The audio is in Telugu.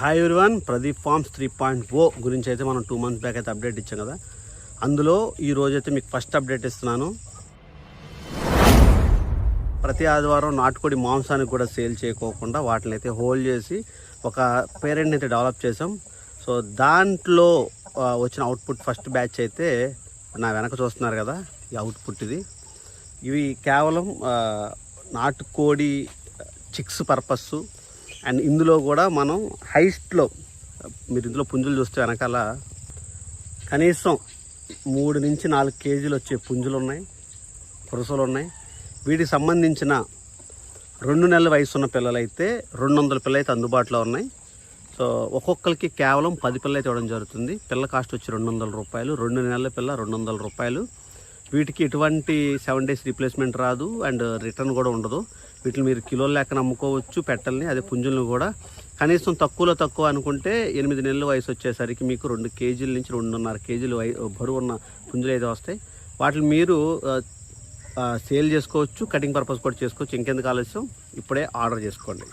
Hi one Pradeep farms three point O గురించి అయితే మనం టూ మంత్స్ బ్యాక్ అయితే అప్డేట్ ఇచ్చాం కదా. అందులో ఈ రోజైతే మీకు ఫస్ట్ అప్డేట్ ఇస్తున్నాను. ప్రతి ఆదివారం నాటుకోడి మాంసానికి కూడా సేల్ చేయకోకుండా వాటిని అయితే హోల్డ్ చేసి ఒక పేరెంట్ని అయితే డెవలప్ చేసాం సో దాంట్లో వచ్చిన అవుట్పుట్ ఫస్ట్ బ్యాచ్ అయితే నా వెనక చూస్తున్నారు కదా ఈ అవుట్పుట్ ఇది. ఇవి కేవలం నాటుకోడి చిక్స్ పర్పస్ అండ్ ఇందులో కూడా మనం హైస్ట్లో మీరు ఇందులో పుంజులు చూస్తే వెనకాల కనీసం మూడు నుంచి నాలుగు కేజీలు వచ్చే పుంజులు ఉన్నాయి పురుసలు ఉన్నాయి వీటికి సంబంధించిన రెండు నెలల వయసు ఉన్న పిల్లలైతే రెండు వందల పిల్లలైతే అందుబాటులో ఉన్నాయి. సో ఒక్కొక్కరికి కేవలం పది పిల్లలు అయితే ఇవ్వడం జరుగుతుంది. పిల్ల కాస్ట్ వచ్చి రెండు వందల రూపాయలు రెండు నెలల పిల్ల రెండు వందల రూపాయలు. వీటికి ఎటువంటి సెవెన్ డేస్ రీప్లేస్మెంట్ రాదు అండ్ రిటర్న్ కూడా ఉండదు. వీటిని మీరు కిలోల లెక్కన అమ్ముకోవచ్చు పెట్టల్ని అదే పుంజులను కూడా. కనీసం తక్కువలో తక్కువ అనుకుంటే ఎనిమిది నెలల వయసు వచ్చేసరికి మీకు రెండు కేజీల నుంచి రెండున్నర కేజీలు వై బరువు ఉన్న పుంజులు అయితే వస్తాయి. వాటిని మీరు సేల్ చేసుకోవచ్చు కటింగ్ పర్పస్ కూడా చేసుకోవచ్చు. ఇంకెందుకు ఆలస్యం? ఇప్పుడే ఆర్డర్ చేసుకోండి.